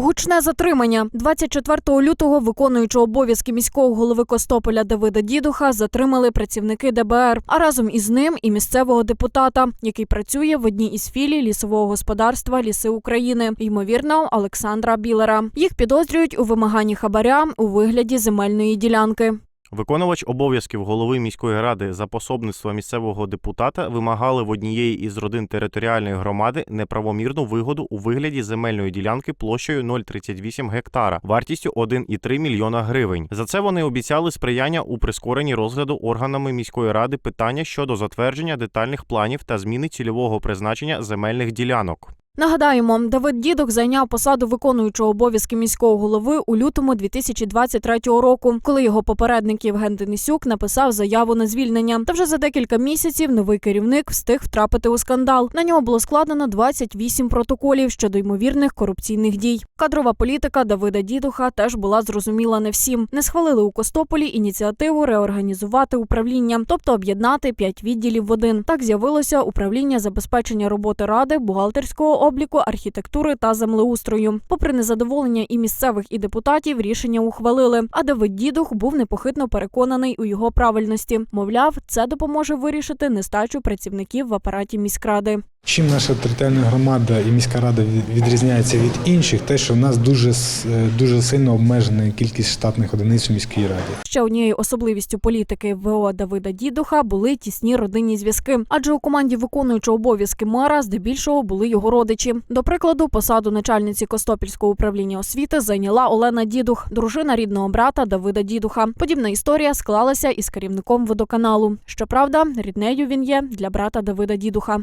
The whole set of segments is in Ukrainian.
Гучне затримання 24 лютого, виконуючи обов'язки міського голови Костополя Давида Дідуха, затримали працівники ДБР, а разом із ним і місцевого депутата, який працює в одній із філій лісового господарства Ліси України, ймовірно, Олександра Білера. Їх підозрюють у вимаганні хабаря у вигляді земельної ділянки. Виконувач обов'язків голови міської ради за пособництва місцевого депутата вимагали в однієї із родин територіальної громади неправомірну вигоду у вигляді земельної ділянки площею 0,38 гектара, вартістю 1,3 мільйона гривень. За це вони обіцяли сприяння у прискоренні розгляду органами міської ради питання щодо затвердження детальних планів та зміни цільового призначення земельних ділянок. Нагадаємо, Давид Дідок зайняв посаду виконуючого обов'язки міського голови у лютому 2023 року, коли його попередник Євген Денисюк написав заяву на звільнення. Та вже за декілька місяців новий керівник встиг втрапити у скандал. На нього було складено 28 протоколів щодо ймовірних корупційних дій. Кадрова політика Давида Дідуха теж була зрозуміла не всім. Не схвалили у Костополі ініціативу реорганізувати управління, тобто об'єднати п'ять відділів в один. Так з'явилося управління забезпечення роботи ради, бухгалтерського обліку, архітектури та землеустрою. Попри незадоволення і місцевих, і депутатів, рішення ухвалили. А Давид Дідух був непохитно переконаний у його правильності. Мовляв, це допоможе вирішити нестачу працівників в апараті міськради. Чим наша територіальна громада і міська рада відрізняється від інших, те, що в нас дуже е, дуже сильно обмежена кількість штатних одиниць у міській раді. Ще однією особливістю політики ВО Давида Дідуха були тісні родинні зв'язки, адже у команді виконуючого обов'язки мера здебільшого були його родичі. До прикладу, посаду начальниці Костопільського управління освіти зайняла Олена Дідух, дружина рідного брата Давида Дідуха. Подібна історія склалася із керівником водоканалу. Щоправда, ріднею він є для брата Давида Дідуха.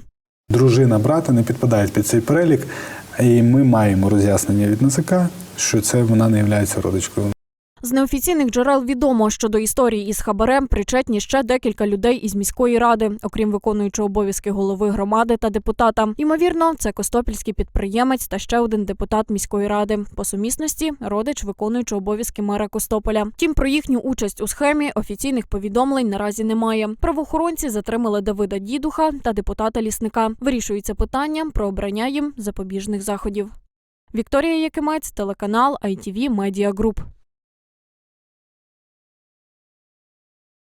Дружина брата не підпадає під цей перелік, і ми маємо роз'яснення від НАЗК, що це вона не є родичкою. З неофіційних джерел відомо, що до історії із хабарем причетні ще декілька людей із міської ради, окрім виконуючого обов'язки голови громади та депутата. Ймовірно, це костопільський підприємець та ще один депутат міської ради. По сумісності родич виконуючого обов'язки мера Костополя. Втім, про їхню участь у схемі офіційних повідомлень наразі немає. Правоохоронці затримали Давида Дідуха та депутата лісника. Вирішується питання про обрання їм запобіжних заходів. Вікторія Якимець, телеканал ITV Media Group.